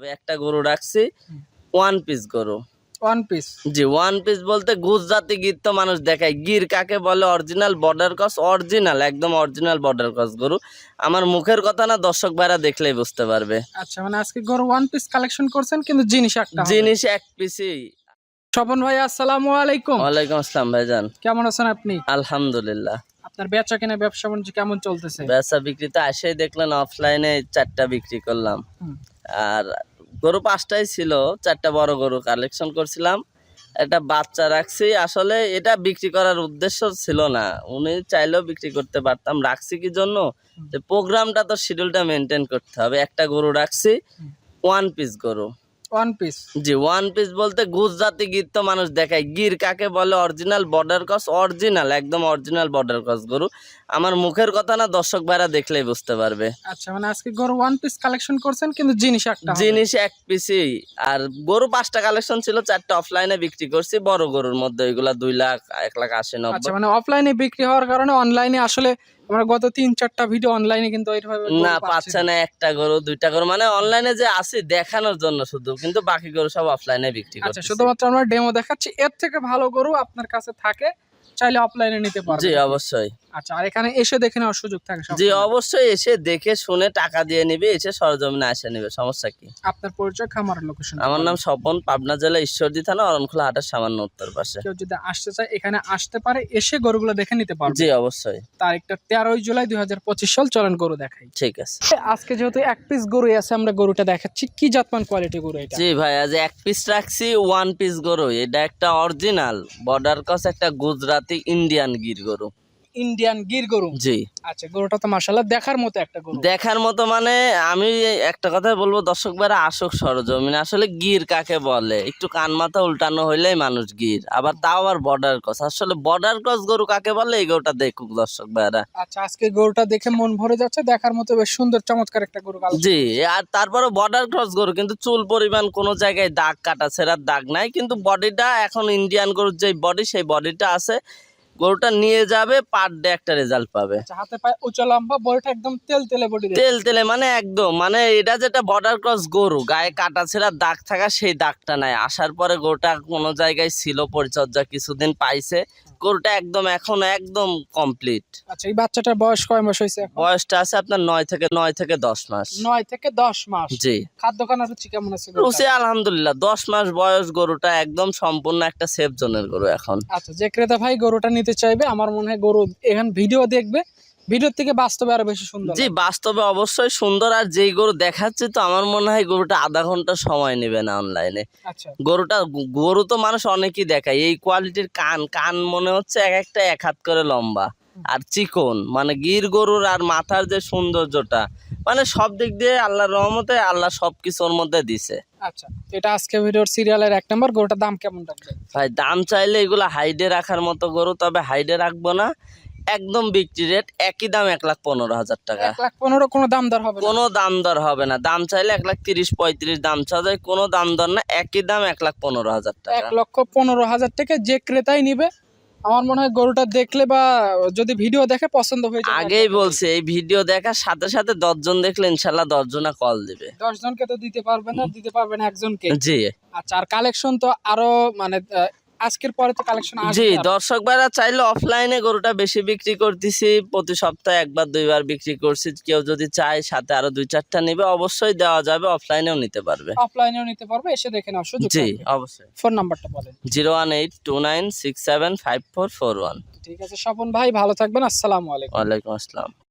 তবে একটা গরু রাখছি ওয়ান পিস গরু। ওয়ান পিস জি ওয়ান পিস বলতে গুজরাটি গির তো মানুষ দেখায়। গির কাকে বলে? অরিজিনাল বর্ডার ক্রস অরিজিনাল একদম অরিজিনাল বর্ডার ক্রস গরু। আমার মুখের কথা না দর্শক ভাইরা দেখলেই বুঝতে পারবে। আচ্ছা মানে আজকে গরু ওয়ান পিস কালেকশন করছেন কিন্তু জিনিস একটা জিনিস এক পিসই স্বপন ভাই আসসালামু আলাইকুম। ওয়ালাইকুম আসসালাম ভাইজান। কেমন আছেন আপনি? আলহামদুলিল্লাহ। আপনার বেচা কেনা ব্যবসা বাণিজ্য কেমন চলতেছে? বেচা বিক্রিতে আসেই দেখলেন অফলাইনে চারটা বিক্রি করলাম। আর গরু পাঁচটাই ছিল চারটা বড় গরু কালেকশন করছিলাম। একটা বাচ্চা রাখছি আসলে এটা বিক্রি করার উদ্দেশ্য ছিল না। উনি চাইলেও বিক্রি করতে পারতাম রাখছি কি জন্য? যে প্রোগ্রামটা তো শিডিউলটা মেনটেন করতে হবে। একটা গরু রাখছি ওয়ান পিস গরু। ওয়ান পিস জি ওয়ান পিস বলতে গুজরাটি গির তো মানুষ দেখায়। গির কাকে বলে? অরিজিনাল বর্ডার ক্রস অরিজিনাল একদম অরিজিনাল বর্ডার ক্রস গরু। আমার মুখের কথা না দর্শক ভাইরা দেখলেই বুঝতে পারবে। আচ্ছা মানে আজকে গরু ওয়ান পিস কালেকশন করছেন কিন্তু জিনিস একটা জিনিস এক পিসই। আর গরু পাঁচটা কালেকশন ছিল চারটা অফলাইনে বিক্রি করছি। বড় গরুর মধ্যে দুই লাখ এক লাখ আশি আচ্ছা নব্বই মানে অফলাইনে বিক্রি হওয়ার কারণে অনলাইনে আসলে আমরা গত তিন চারটা ভিডিও অনলাইনে কিন্তু এইভাবে না পাচ্ছি না। একটা গরু দুইটা গরু। মানে অনলাইনে যে আছে দেখানোর জন্য শুধু কিন্তু বাকি গরু সব অফলাইনে বিক্রি আচ্ছা শুধুমাত্র আমরা ডেমো দেখাচ্ছি এর থেকে ভালো গরু আপনার কাছে থাকে। চাইলে অফলাইনে নিতে জি অবশ্যই। আচ্ছা আর এখানে এসে দেখে নেওয়ার সুযোগ থাকে জি অবশ্যই এসে দেখে শুনে টাকা দিয়ে নিবে এসে সরজমিনে আসে নিবে সমস্যা কি? আপনার পরিচয় খামার লোকেশন আমার নাম স্বপন পাবনা জেলা ঈশ্বরদী থানা অরণখোলা হাটের সামান্য উত্তর পাশে। কেউ যদি আসতে চায় এখানে আসতে পারে এসে গরুগুলো দেখে নিতে পারবে। জি অবশ্যই। তারিখটা তেরোই জুলাই দুই হাজার পঁচিশ সাল চলেন গরু দেখাই। ঠিক আছে। আজকে যেহেতু এক পিস গরু আছে আমরা গরুটা দেখাচ্ছি। কি জাতমান কোয়ালিটি গরু এটা? জি ভাই আজ এক পিস রাখছি ওয়ান পিস গরু এটা একটা অরিজিনাল বর্ডার ক্রস একটা গুজরাটি ইন্ডিয়ান গির গরু ইন্ডিয়ান গির গরু। জি। আচ্ছা গরুটা তো মার্শাল্লাহ দেখার মতো একটা গরু। দেখার মতো মানে আমি একটা কথা বলব দর্শক ভাইরা আসুক সরজমিনে। আসলে গির কাকে বলে? একটু কান মাথা উল্টানো হইলেই মানুষ গির। আবার তাও আবার বর্ডার ক্রস আসলে বর্ডার ক্রস গরু কাকে বলে? এই গরুটা দেখুক দর্শক ভাইরা। আচ্ছা আজকে গরুটা দেখে মন ভরে যাচ্ছে। দেখার মতো বেশ সুন্দর চমৎকার একটা গরু। জি আর তারপরে বর্ডার ক্রস গরু কিন্তু চুল পরিমাণ কোনো জায়গায় দাগ কাটা ছেঁড়ার দাগ নাই। কিন্তু বডিটা এখন ইন্ডিয়ান গরুর যে বডি সেই বডিটা আছে গরুটা নিয়ে যাবে পার ডে একটা রেজাল্ট পাবে। আচ্ছা, হাতে পায়ে উঁচা লম্বা বডিটা একদম তেল তেলে বডি তেল তেলে মানে একদম মানে এটা যেটা বর্ডার ক্রস গরু গায়ে কাটা ছেঁড়া দাগ থাকা সেই দাগটা নাই। আসার পরে গরুটা কোনো জায়গায় ছিল পরিচর্যা কিছুদিন পাইছে গরুটা একদম এখন একদম কমপ্লিট আচ্ছা এই বাচ্চাটার বয়স কয় মাস হয়েছে বয়সটা আছে আপনার নয় থেকে নয় থেকে দশ মাস। নয় থেকে দশ মাস। জি। খাদ্য খানার রুচি কেমন আছে রুচি আলহামদুলিল্লাহ দশ মাস বয়স গরুটা একদম সম্পূর্ণ একটা সেফ জোনের গরু এখন। আচ্ছা যে ক্রেতা ভাই গরুটা নিতে চাইবে আমার মনে হয় গরু এখান ভিডিও দেখবে ভিডিওর থেকে বাস্তবে আরও বেশি সুন্দর জি বাস্তবে অবশ্যই সুন্দর আর যেই গরু দেখাচ্ছে তো আমার মনে হয় গরুটা আধা ঘণ্টা সময় নেবে না অনলাইনে আচ্ছা। গরুটা গরু তো মানুষ অনেকই দেখায় এই কোয়ালিটির কান কান মনে হচ্ছে এক একটা এক হাত করে লম্বা। আর চিকন মানে গির গরুর আর মাথার যে সৌন্দর্যটা মানে সব দিক দিয়ে আল্লাহর রহমতে আল্লাহ সব কিছুর মধ্যে দিছে। আচ্ছা এটা আজকে ভিডিওর সিরিয়ালের এক নম্বর গরুটার দাম কেমন রাখবে ভাই দাম চাইলে এগুলো হাইডে রাখার মতো গরু তবে হাইডে রাখব না। একদম বিক্রি রেট একই দাম এক লাখ পনেরো হাজার টাকা। এক লাখ পনেরো কোনো দাম দর হবে কোনো দাম দর হবে না। দাম চাইলে এক লাখ তিরিশ পঁয়ত্রিশ দাম চাওয়া যায় কোনো দাম দর না একই দাম এক লাখ পনেরো হাজার এক লক্ষ পনেরো হাজার টাকা যে ক্রেতাই নিবে আমার মনে হয় গরুটা দেখলে বা যদি ভিডিও দেখে পছন্দ হয়ে যাবে। আগেই বলছে এই ভিডিও দেখার সাথে সাথে দশজন দেখলে ইনশাল্লাহ দশজনা কল দিবে। দশ জনকে তো দিতে পারবে না দিতে পারবে না একজনকে। জি। আচ্ছা আর কালেকশন তো আরও মানে আজকের পরে তো কালেকশন জি দর্শক ভাইরা চাইলে অফলাইনে গরুটা বেশি বিক্রি করতেছি প্রতি সপ্তাহে একবার দুইবার বিক্রি করছি। কেউ যদি চায় সাথে আরও দুই চারটা নিবে অবশ্যই দেওয়া যাবে অফলাইনেও নিতে পারবে। অফলাইনেও নিতে পারবে এসে দেখে নাও সুযোগ জি অবশ্যই। ফোন নাম্বারটা বলেন। Zero one eight two nine six seven five four four one. ঠিক আছে স্বপন ভাই ভালো থাকবেন আসসালামু আলাইকুম। ওয়ালাইকুম আসসালাম।